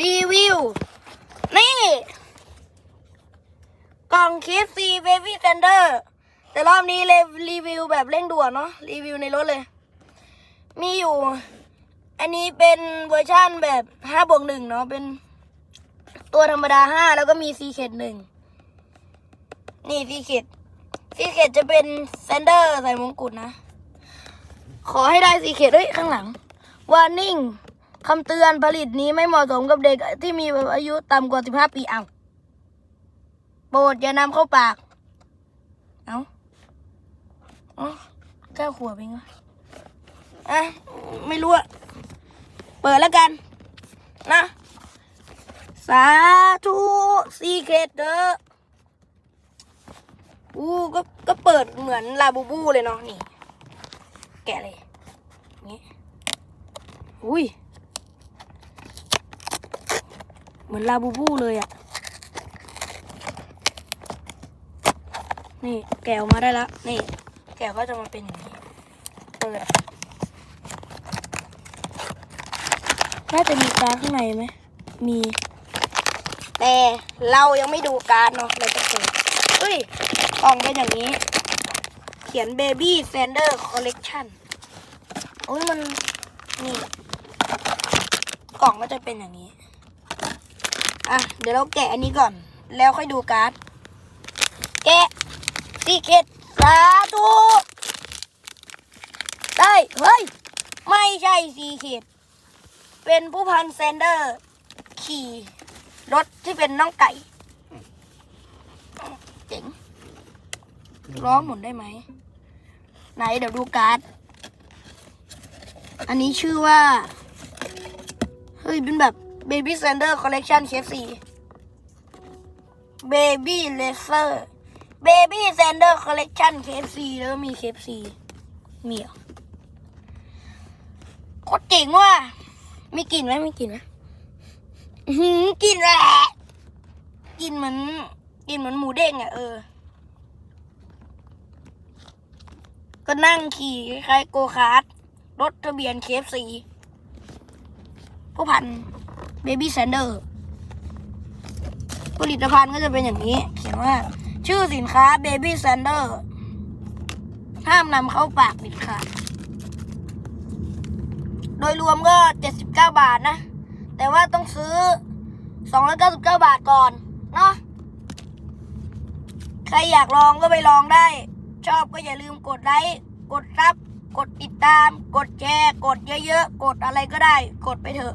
รีวิว นี่ กล่องคิฟซีเบบี้เซนเดอร์แต่รอบนี้เลยรีวิวแบบเร่งด่วนเนาะรีวิวในรถเลย มีอยู่ อันนี้เป็นเวอร์ชั่นแบบห้าบวกหนึ่งเนาะเป็นตัวธรรมดาห้าแล้วก็มีซีเข็ดหนึ่งนี่ซีเข็ดซีเข็ดจะเป็นเซนเดอร์ใส่มงกุฎนะ ขอให้ได้ซีเข็ดเฮ้ยข้างหลังวาร์นิ่ง คำเตือนผลิตนี้ไม่เหมาะสมกับเด็กที่มีอายุต่ำกว่า 15 ปีเอาโปรดอย่านำเข้าปาก เอาอ๋อเก้ขวบเองวะอะ ไม่รู้อะเปิดแล้วกัน นะ สาธุซีเคดเด้ออู้ก็ก็เปิดเหมือนลาบูบูเลยเนาะนี่ แกะเลย นี่ อุ้ย เหมือนลาบูบูเลยอะ่ะ นี่แกะออกมาได้ล้วนี่ แกะก็จะมาเป็นอย่างนี้ เปิด น่าจะมีการข้างในไหม มี แต่เรายังไม่ดูการเนาะ เราจะเปิดเฮ้ย กล่องเป็นอย่างนี้ เขียน Baby Sander Collection โอ้ยมัน นี่ กล่องก็จะเป็นอย่างนี้ อะ เดี๋ยวเราแกะอันนี้ก่อน แล้วค่อยดูการ์ด แกะซีเกตสาธุได้ เฮ้ย ไม่ใช่ซีเกตเป็นผู้พันแซนเดอร์ ขี่รถที่เป็นน้องไก่ เจ๋งล้อหมุนได้ไหม ไหนเดี๋ยวดูการ์ด อันนี้ชื่อว่า เฮ้ยเป็นแบบ Baby Sander Collection KFC Baby Laser Baby Sander Collection KFC แล้วมี KFC มีเหรอโคตรเจ๋งว่ะมีกลิ่นไหมมีกลิ่นไหมหือกลิ่นแหละกลิ่นเหมือนกลิ่นเหมือนหมูเด้งอะเออ ก็นั่งขี่คล้ายโกคาร์ทรถทะเบียน KFC ผู้พัน เบบี้แซนเดอร์ผลิตภัณฑ์ก็จะเป็นอย่างนี้ เขียนว่า ชื่อสินค้าเบบี้แซนเดอร์ห้ามนำเข้าปากเด็ดขาดโดยรวมก็ 79 บาทนะ แต่ว่าต้องซื้อ 299 บาทก่อน เนาะใครอยากลองก็ไปลองได้ ชอบก็อย่าลืมกดไลค์กดซับ กดติดตาม กดแชร์ กดเยอะๆ กดอะไรก็ได้ กดไปเถอะ